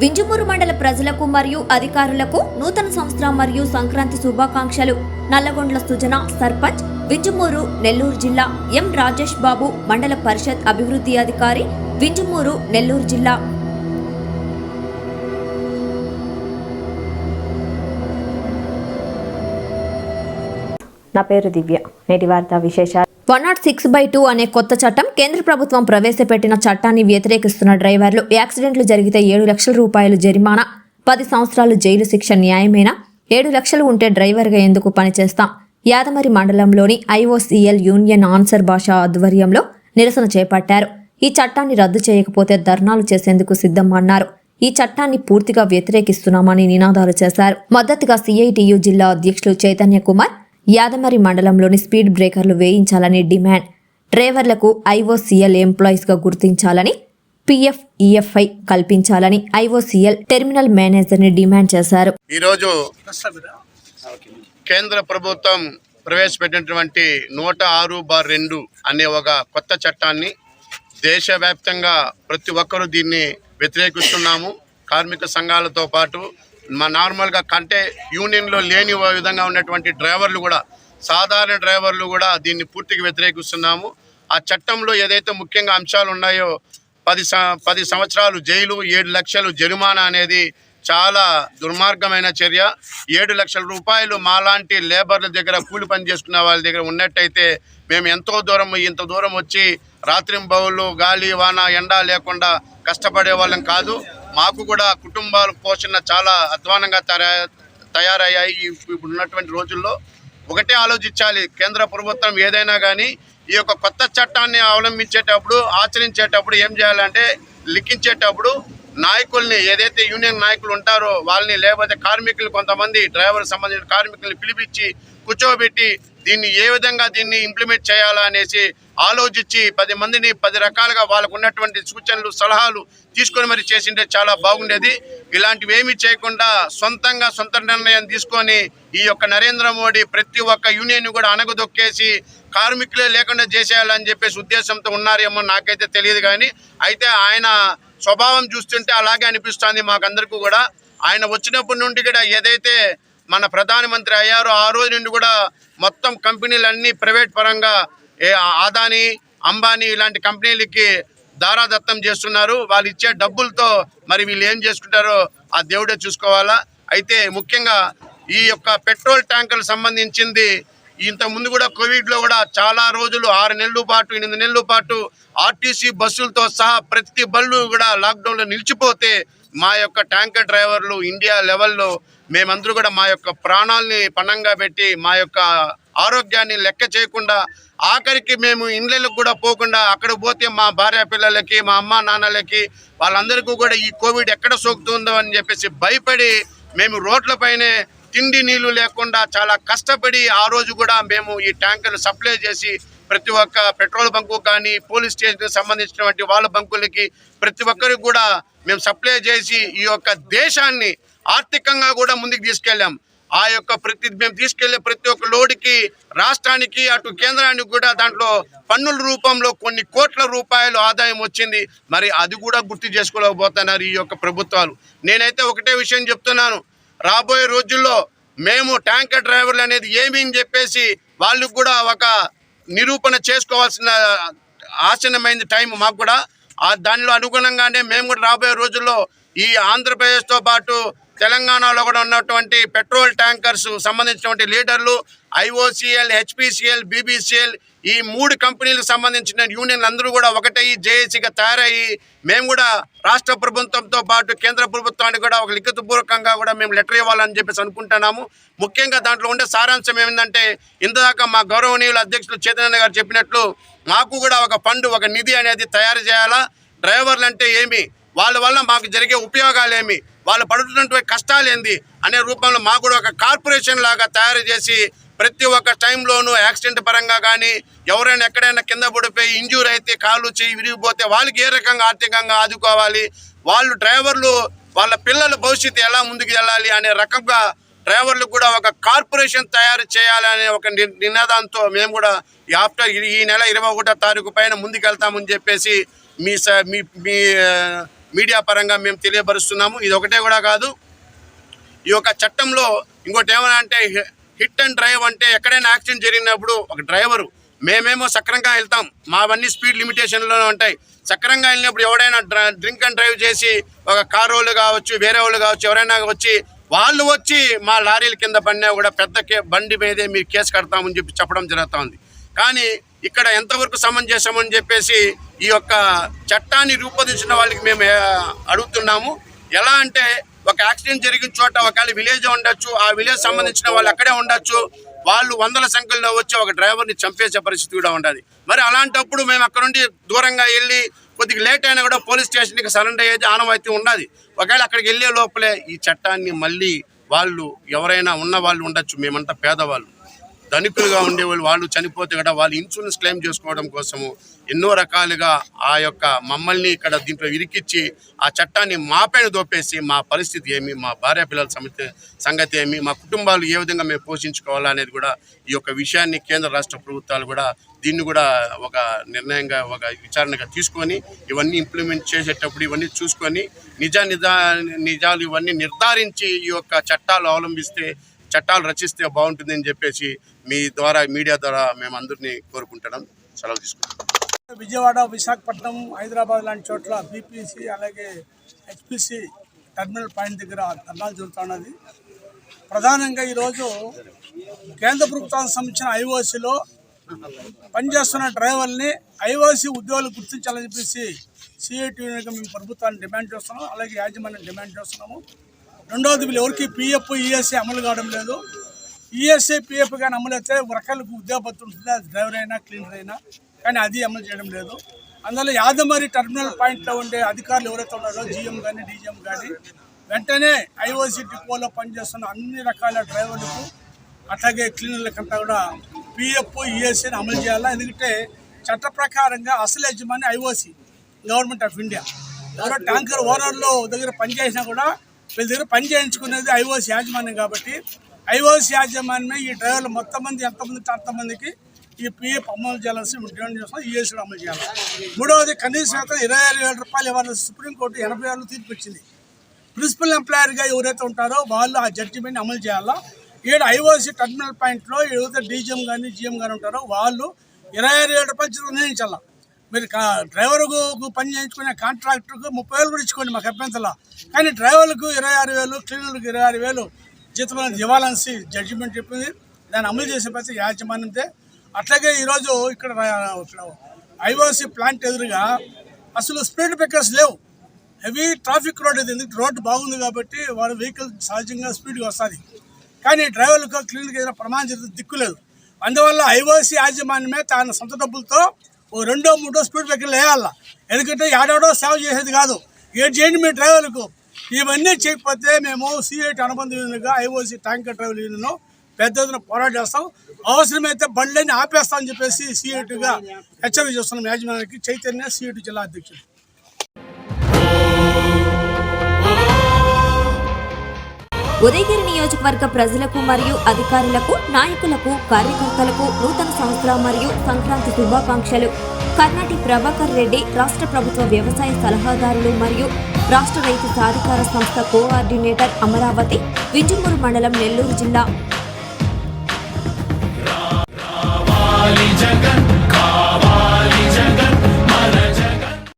వింజమూరు మండల ప్రజలకు మరియు అధికారులకు నూతన సంవత్సరం మరియు సంక్రాంతి శుభాకాంక్షలు. నల్లగొండ్ల సుజన సర్పంచ్ వింజమూరు నెల్లూరు జిల్లా ఎం రాజేష్ బాబు మండల పరిషత్ అభివృద్ధి అధికారి వింజమూరు నెల్లూరు జిల్లా. నా పేరు దివ్య. నేటి వార్త విశేషాలు. One naught six by two అనే కొత్త చట్టం కేంద్ర ప్రభుత్వం ప్రవేశపెట్టిన చట్టాన్ని వ్యతిరేకిస్తున్న డ్రైవర్లు యాక్సిడెంట్లు జరిగితే ఏడు లక్షల రూపాయలు జరిమానా పది సంవత్సరాలు జైలు శిక్ష న్యాయమేనా? ఏడు లక్షలు ఉంటే డ్రైవర్గా ఎందుకు పనిచేస్తాం? యాదమరి మండలంలోని ఐఓసీఎల్ యూనియన్ ఆన్సర్ భాష ఆధ్వర్యంలో నిరసన చేపట్టారు. ఈ చట్టాన్ని రద్దు చేయకపోతే ధర్నాలు చేసేందుకు సిద్ధం అన్నారు ఈ చట్టాన్ని పూర్తిగా వ్యతిరేకిస్తున్నామని నినాదాలు చేశారు. మద్దతుగా సిఐటియు జిల్లా అధ్యక్షులు చైతన్య కుమార్ యాదమరి మండలంలోని స్పీడ్ బ్రేకర్లు వేయించాలని డిమాండ్. డ్రైవర్లకు ఐఓసీఎల్ ఎంప్లాయీస్గా గుర్తించాలని పిఎఫ్ ఈఎఫ్ఐ కల్పించాలని ఐఓసీఎల్ టెర్మినల్ మేనేజర్ని డిమాండ్ చేశారు. ఈరోజు కేంద్ర ప్రభుత్వం ప్రవేశపెట్టినటువంటి నూట ఆరు బార్ రెండు అనే ఒక కొత్త చట్టాన్ని దేశవ్యాప్తంగా ప్రతి ఒక్కరూ దీన్ని వ్యతిరేకిస్తున్నాము. కార్మిక సంఘాలతో పాటు మా నార్మల్గా కంటే యూనియన్లో లేని విధంగా ఉన్నటువంటి డ్రైవర్లు కూడా సాధారణ డ్రైవర్లు కూడా దీన్ని పూర్తిగా వ్యతిరేకిస్తున్నాము. ఆ చట్టంలో ఏదైతే ముఖ్యంగా అంశాలు ఉన్నాయో పది పది సంవత్సరాలు జైలు ఏడు లక్షలు జరిమానా అనేది చాలా దుర్మార్గమైన చర్య. ఏడు లక్షల రూపాయలు మాలాంటి లేబర్ల దగ్గర కూలి పని చేసుకునే వాళ్ళ దగ్గర ఉన్నట్టయితే మేము ఎంతో దూరం ఇంత దూరం వచ్చి రాత్రింబవులు గాలి వాన ఎండ లేకుండా కష్టపడే వాళ్ళం కాదు. మాకు కూడా కుటుంబాల పోషణ చాలా అధ్వానంగా తయారయ్యాయి ఇప్పుడు ఉన్నటువంటి రోజుల్లో. ఒకటే ఆలోచించాలి కేంద్ర ప్రభుత్వం ఏదైనా కానీ ఈ యొక్క కొత్త చట్టాన్ని అవలంబించేటప్పుడు ఆచరించేటప్పుడు ఏం చేయాలంటే లిఖించేటప్పుడు నాయకుల్ని ఏదైతే యూనియన్ నాయకులు ఉంటారో వాళ్ళని లేకపోతే కార్మికులు కొంతమంది డ్రైవర్ సంబంధించిన కార్మికుల్ని పిలిపించి కూర్చోబెట్టి దీన్ని ఏ విధంగా దీన్ని ఇంప్లిమెంట్ చేయాలా అనేసి ఆలోచించి పది మందిని పది రకాలుగా వాళ్ళకు ఉన్నటువంటి సూచనలు సలహాలు తీసుకొని మరి చేసింటే చాలా బాగుండేది. ఇలాంటివి ఏమీ చేయకుండా సొంతంగా సొంత నిర్ణయం తీసుకొని ఈ యొక్క నరేంద్ర మోడీ ప్రతి ఒక్క యూనియన్ కూడా అణగదొక్కేసి కార్మికులే లేకుండా చేసేయాలని చెప్పేసి ఉద్దేశంతో ఉన్నారేమో నాకైతే తెలియదు కానీ అయితే ఆయన స్వభావం చూస్తుంటే అలాగే అనిపిస్తుంది మాకందరికీ కూడా. ఆయన వచ్చినప్పటి నుండి కూడా ఏదైతే మన ప్రధానమంత్రి అయ్యారో ఆ రోజు నుండి కూడా మొత్తం కంపెనీలన్నీ ప్రైవేట్ పరంగా ఆదాని అంబానీ ఇలాంటి కంపెనీలకి దారాదత్తం చేస్తున్నారు. వాళ్ళు ఇచ్చే డబ్బులతో మరి వీళ్ళు ఏం చేసుకుంటారో ఆ దేవుడే చూసుకోవాలా. అయితే ముఖ్యంగా ఈ యొక్క పెట్రోల్ ట్యాంకర్లు సంబంధించింది ఇంత ముందు కూడా కోవిడ్లో కూడా చాలా రోజులు ఆరు నెలల పాటు ఎనిమిది నెలల పాటు ఆర్టీసీ బస్సులతో సహా ప్రతి బళ్ళు కూడా లాక్డౌన్లో నిలిచిపోతే మా యొక్క ట్యాంకర్ డ్రైవర్లు ఇండియా లెవెల్లో మేమందరూ కూడా మా యొక్క ప్రాణాలని పణంగా పెట్టి మా యొక్క ఆరోగ్యాన్ని లెక్క చేయకుండా ఆఖరికి మేము ఇండ్లకు కూడా పోకుండా అక్కడ పోతే మా భార్య పిల్లలకి మా అమ్మ నాన్నలకి వాళ్ళందరికీ కూడా ఈ కోవిడ్ ఎక్కడ సోకుతుందో అని చెప్పేసి భయపడి మేము రోడ్లపైనే తిండి నీళ్ళు లేకుండా చాలా కష్టపడి ఆ రోజు కూడా మేము ఈ ట్యాంకర్లు సప్లై చేసి ప్రతి ఒక్క పెట్రోల్ బంకు కానీ పోలీస్ స్టేషన్కి సంబంధించినటువంటి వాళ్ళ బంకులకి ప్రతి ఒక్కరికి కూడా మేము సప్లై చేసి ఈ యొక్క దేశాన్ని ఆర్థికంగా కూడా ముందుకు తీసుకెళ్ళాం. ఆ యొక్క ప్రతి మేము తీసుకెళ్ళే ప్రతి ఒక్క లోడుకి రాష్ట్రానికి అటు కేంద్రానికి కూడా దాంట్లో పన్నుల రూపంలో కొన్ని కోట్ల రూపాయలు ఆదాయం వచ్చింది. మరి అది కూడా గుర్తు చేసుకోలేకపోతున్నారు ఈ యొక్క ప్రభుత్వాలు. నేనైతే ఒకటే విషయం చెప్తున్నాను. రాబోయే రోజుల్లో మేము ట్యాంకర్ డ్రైవర్లు అనేది ఏమి అని చెప్పేసి వాళ్ళకు కూడా ఒక నిరూపణ చేసుకోవాల్సిన ఆసనమైంది టైం మాకు కూడా. ఆ దానిలో అనుగుణంగానే మేము కూడా రాబోయే రోజుల్లో ఈ ఆంధ్రప్రదేశ్తో పాటు తెలంగాణలో కూడా ఉన్నటువంటి పెట్రోల్ ట్యాంకర్స్ సంబంధించినటువంటి లీడర్లు ఐఓసిఎల్ హెచ్పిసిఎల్ బీబీసీఎల్ ఈ మూడు కంపెనీలకు సంబంధించిన యూనియన్లు అందరూ కూడా ఒకటయ్యి జేఏసీగా తయారయ్యి మేము కూడా రాష్ట్ర ప్రభుత్వంతో పాటు కేంద్ర ప్రభుత్వానికి కూడా ఒక లిఖితపూర్వకంగా కూడా మేము లెటర్ ఇవ్వాలని చెప్పేసి అనుకుంటున్నాము. ముఖ్యంగా దాంట్లో ఉండే సారాంశం ఏంటంటే ఇంతదాకా మా గౌరవనీయుల అధ్యక్షులు చైతన్య గారు చెప్పినట్లు మాకు కూడా ఒక ఫండ్ ఒక నిధి అనేది తయారు చేయాలా? డ్రైవర్లు అంటే ఏమి? వాళ్ళ వల్ల మాకు జరిగే ఉపయోగాలు ఏమి? వాళ్ళు పడుతున్నటువంటి కష్టాలు ఏంది అనే రూపంలో మాకు కూడా ఒక కార్పొరేషన్ లాగా తయారు చేసి ప్రతి ఒక్క టైంలోనూ యాక్సిడెంట్ పరంగా కానీ ఎవరైనా ఎక్కడైనా కింద పడిపోయి ఇంజూర్ అయితే కాలు చేయి విరిగిపోతే వాళ్ళకి ఏ రకంగా ఆర్థికంగా ఆదుకోవాలి? వాళ్ళు డ్రైవర్లు వాళ్ళ పిల్లల భవిష్యత్తు ఎలా ముందుకు వెళ్ళాలి అనే రకంగా డ్రైవర్లు కూడా ఒక కార్పొరేషన్ తయారు చేయాలనే ఒక నినాదంతో మేము కూడా ఆఫ్టర్ ఈ- ఈ నెల ఇరవై ఒకటో తారీఖు పైన ముందుకెళ్తామని చెప్పేసి మీ స- మీ మీ మీడియా పరంగా మేము తెలియపరుస్తున్నాము. ఇది ఒకటే కూడా కాదు. ఈ యొక్క చట్టంలో ఇంకోటి ఏమైనా అంటే హి- హిట్ అండ్ డ్రైవ్ అంటే ఎక్కడైనా యాక్సిడెంట్ జరిగినప్పుడు ఒక డ్రైవరు మేమేమో సక్రంగా వెళ్తాం. మావన్నీ స్పీడ్ లిమిటేషన్లోనే ఉంటాయి. సక్రంగా వెళ్ళినప్పుడు ఎవడైనా డ్రింక్ అండ్ డ్రైవ్ చేసి ఒక కారు వాళ్ళు కావచ్చు వేరే వాళ్ళు కావచ్చు ఎవరైనా వచ్చి వాళ్ళు వచ్చి మా లారీల కింద పడినా కూడా పెద్ద కే బండి మీదే మీరు కేసు కడతామని చెప్పి చెప్పడం జరుగుతూ ఉంది కానీ ఇక్కడ ఎంతవరకు సమంజసమని చెప్పేసి ఈ యొక్క చట్టాన్ని రూపొందించిన వాళ్ళకి మేము అడుగుతున్నాము. ఎలా అంటే ఒక యాక్సిడెంట్ జరిగిన చోట ఒకవేళ విలేజ్ ఉండొచ్చు ఆ విలేజ్ సంబంధించిన వాళ్ళు అక్కడే ఉండొచ్చు వాళ్ళు వందల సంఖ్యలో వచ్చి ఒక డ్రైవర్ని చంపేసే పరిస్థితి కూడా ఉండదు మరి అలాంటప్పుడు మేము అక్కడ నుండి దూరంగా వెళ్ళి కొద్దిగా లేట్ అయినా కూడా పోలీస్ స్టేషన్కి సరెండర్ అయ్యేది ఆనవాయితీ ఉన్నది. ఒకవేళ అక్కడికి వెళ్ళే లోపలే ఈ చట్టాన్ని మళ్ళీ వాళ్ళు ఎవరైనా ఉన్న వాళ్ళు ఉండొచ్చు మేమంతా పేదవాళ్ళు. ధనికులుగా ఉండేవాళ్ళు వాళ్ళు చనిపోతే కూడా వాళ్ళు ఇన్సూరెన్స్ క్లెయిమ్ చేసుకోవడం కోసము ఎన్నో రకాలుగా ఆ యొక్క మమ్మల్ని ఇక్కడ దీంట్లో ఇరికిచ్చి ఆ చట్టాన్ని మాపైన దోపేసి మా పరిస్థితి ఏమి మా భార్య పిల్లల సమస్య సంగతి ఏమి మా కుటుంబాలు ఏ విధంగా మేము పోషించుకోవాలా అనేది కూడా ఈ యొక్క విషయాన్ని కేంద్ర రాష్ట్ర ప్రభుత్వాలు కూడా దీన్ని కూడా ఒక నిర్ణయంగా ఒక విచారణగా తీసుకొని ఇవన్నీ ఇంప్లిమెంట్ చేసేటప్పుడు ఇవన్నీ చూసుకొని నిజ నిజా నిజాలు ఇవన్నీ నిర్ధారించి ఈ యొక్క చట్టాలు అవలంబిస్తే చట్టాలు రచిస్తే బాగుంటుందని చెప్పేసి మీ ద్వారా మీడియా ద్వారా మేము అందరినీ కోరుకుంటున్నాం. సెలవు తీసుకుంటాం విజయవాడ విశాఖపట్నం హైదరాబాద్ లాంటి చోట్ల బీపీసీ అలాగే హెచ్పిసి టెర్మినల్ పాయింట్ దగ్గర ధర్నాలు జరుగుతున్నది ప్రధానంగా ఈరోజు కేంద్ర ప్రభుత్వానికి సంబంధించిన ఐఓసీలో పనిచేస్తున్న డ్రైవర్ని ఐఓసీ ఉద్యోగులు గుర్తించాలని చెప్పేసి సిఐటి యూనియన్గా మేము ప్రభుత్వాన్ని డిమాండ్ చేస్తున్నాం. అలాగే యాజమాన్యం డిమాండ్ చేస్తున్నాము. రెండవది వీళ్ళు ఎవరికి పిఎఫ్ ఈఎస్సీ అమలు కావడం లేదు. ఈఎస్ఐ పిఎఫ్ కానీ అమలు అయితే రకాలకు ఉద్యోగపత్రం ఉంటుంది? అది డ్రైవర్ అయినా క్లీనర్ అయినా? కానీ అది అమలు చేయడం లేదు. అందువల్ల యాదమరి టెర్మినల్ పాయింట్లో ఉండే అధికారులు ఎవరైతే ఉన్నారో జిఎం కానీ డీజీఎం కానీ వెంటనే ఐఓసి డిపోలో పనిచేస్తున్న అన్ని రకాల డ్రైవర్లకు అట్లాగే క్లీనర్లకంతా కూడా పిఎఫ్ ఈఎస్ఐని అమలు చేయాలా? ఎందుకంటే చట్ట ప్రకారంగా అసలు యజమాని ఐఓసి గవర్నమెంట్ ఆఫ్ ఇండియా. ఎవరో ట్యాంకర్ ఓనర్లు దగ్గర పనిచేసినా కూడా వీళ్ళ దగ్గర పని చేయించుకునేది ఐఓసి యాజమాన్యం కాబట్టి ఐఓసి యాజమాన్యమే ఈ డ్రైవర్లు మొత్తం మంది ఎంతమంది అంతమందికి ఈ పిఎఫ్ అమలు చేయాల్సి డిమాండ్ చేస్తాం ఈఎస్ఐ అమలు చేయాలి. మూడవది కనీస శాతం ఇరవై ఆరు వేల రూపాయలు ఇవ్వాలని సుప్రీంకోర్టు ఎనభై ఆరులో తీర్పు ఇచ్చింది. ప్రిన్సిపల్ ఎంప్లాయర్గా ఎవరైతే ఉంటారో వాళ్ళు ఆ జడ్జిమెంట్ అమలు చేయాలా? ఈడ ఐఓసి టర్మినల్ పాయింట్లో ఏదైతే డీజీఎం కానీ జిఎం కానీ ఉంటారో వాళ్ళు ఇరవై ఆరు వేల రూపాయలు జీతం నిర్ణయించాలా? మీరు కా డ్రైవర్కు పని చేయించుకునే కాంట్రాక్టర్కు ముప్పై వేలు కూడా ఇచ్చుకోండి మాకు అభ్యంతరంలా. కానీ డ్రైవర్లకు ఇరవై ఆరు వేలు క్లీనర్లకు ఇరవై ఆరు వేలు జీతం ఇవ్వాలని జడ్జిమెంట్ చెప్పింది. దాన్ని అమలు చేసే ప్రతి యాజమాన్యంతే అట్లాగే ఈరోజు ఇక్కడ రా- ఐఓసి ప్లాంట్ ఎదురుగా అసలు స్పీడ్ బ్రేకర్స్ లేవు. హెవీ ట్రాఫిక్ రోడ్ ఇది. ఎందుకు? రోడ్డు బాగుంది కాబట్టి వాళ్ళ వెహికల్ సహజంగా స్పీడ్గా వస్తుంది. కానీ డ్రైవర్లకు క్లీన్గా ఏదైనా ప్రమాణం జరిగితే దిక్కు లేదు. అందువల్ల ఐఓసి యాజమాన్యమే తన సొంత డబ్బులతో ఓ రెండో మూడో స్పీడ్ బ్రేకర్లు వేయాల? ఎందుకంటే ఏడాడో సేవ చేసేది కాదు. ఏడు చేయండి మీ డ్రైవర్లకు? ఇవన్నీ చేయకపోతే మేము సిఐటి అనుబంధ యూనియన్గా ఐఓసి ట్యాంకర్ ట్రావెల్ యూనియన్ పెద్ద ఎత్తున పోరాటం చేస్తాం. అవసరమైతే బండ్లన్నీ ఆపేస్తామని చెప్పేసి సిఐటిగా హెచ్చరిక చేస్తున్నాం యాజమాన్యానికి చైతన్య సిఐటి జిల్లా అధ్యక్షుడు. ఉదయగిరి నియోజకవర్గ ప్రజలకు మరియు అధికారులకు నాయకులకు కార్యకర్తలకు నూతన సంవత్సర మరియు సంక్రాంతి శుభాకాంక్షలు. కర్ణాటి ప్రభాకర్ రెడ్డి రాష్ట్ర ప్రభుత్వ వ్యవసాయ సలహాదారులు మరియు రాష్ట్ర రైతు సాధికార సంస్థ కోఆర్డినేటర్ అమరావతి విజయమూరు మండలం నెల్లూరు జిల్లా